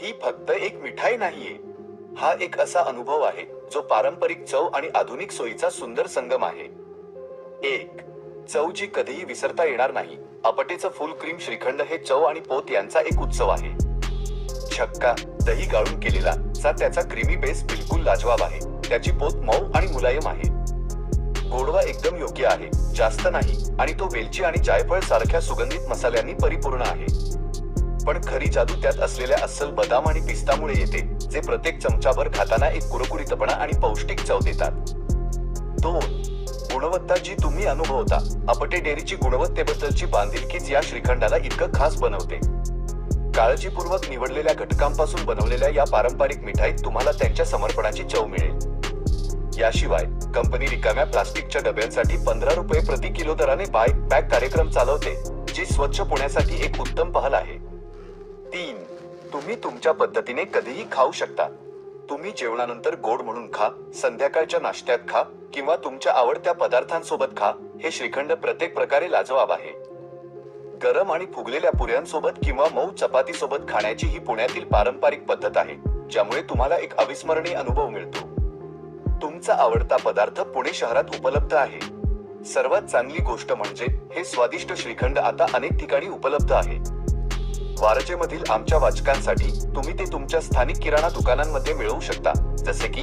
ही फक्त एक मिठाई नाहीये. हा एक असा अनुभव आहे जो पारंपरिक चव आणि आधुनिक सोयीचा सुंदर संगम आहे. एक चव जी कधीही विसरता येणार नाही. अपटेचं फुल क्रीम श्रीखंड हे चव आणि पोत यांचा एक उत्सव आहे. छक्का दही गाळून केलेला चा त्याचा क्रीमी बेस बिलकुल लाजवाब आहे. त्याची पोत मऊ आणि मुलायम आहे. गोडवा एकदम योग्य आहे जास्त नाही आणि तो वेलची आणि जायफळ सारख्या सुगंधित मसाल्यांनी परिपूर्ण आहे. पण खरी जादू त्यात असलेल्या अस्सल बदाम आणि पिस्तामुळे येते जे प्रत्येक चमचाभर खाताना एक कुरकुरीतपणा आणि पौष्टिक चव देतात. दोन गुणवत्ता जी तुम्ही अनुभवता. अपटे डेअरीची गुणवत्तेबद्दलची बांधिलकीच या श्रीखंडाला इतकं खास बनवते. काळजीपूर्वक निवडलेल्या घटकांपासून बनवलेल्या या पारंपरिक मिठाईत तुम्हाला त्यांच्या समर्पणाची चव मिळेल. याशिवाय कंपनी रिकाम्या प्लास्टिकच्या डब्यांसाठी पंधरा रुपये प्रति किलो दराने बाय पॅक कार्यक्रम चालवते जी स्वच्छ पुण्यासाठी एक उत्तम पहल आहे. तीन. तुम्ही तुमच्या पद्धतीने कधीही खाऊ शकता. तुम्ही जेवणानंतर गोड म्हणून खा संध्याकाळच्या नाश्त्यात खा किंवा तुमच्या आवडत्या पदार्थांसोबत खा हे श्रीखंड प्रत्येक प्रकारे लाजवाब आहे. गरम आणि फुगलेल्या पुऱ्यांसोबत किंवा मऊ चपातीसोबत खाण्याची ही पुण्यातील पारंपरिक पद्धत आहे ज्यामुळे तुम्हाला एक अविस्मरणीय अनुभव मिळतो. तुमचा आवडता पदार्थ पुणे शहरात उपलब्ध आहे. सर्वात चांगली गोष्ट म्हणजे हे स्वादिष्ट श्रीखंड आता अनेक ठिकाणी उपलब्ध आहे. वारजेमधील आमच्या वाचकांसाठी तुम्ही ते तुमच्या स्थानिक किराणा दुकानांमध्ये मिळवू शकता जसे की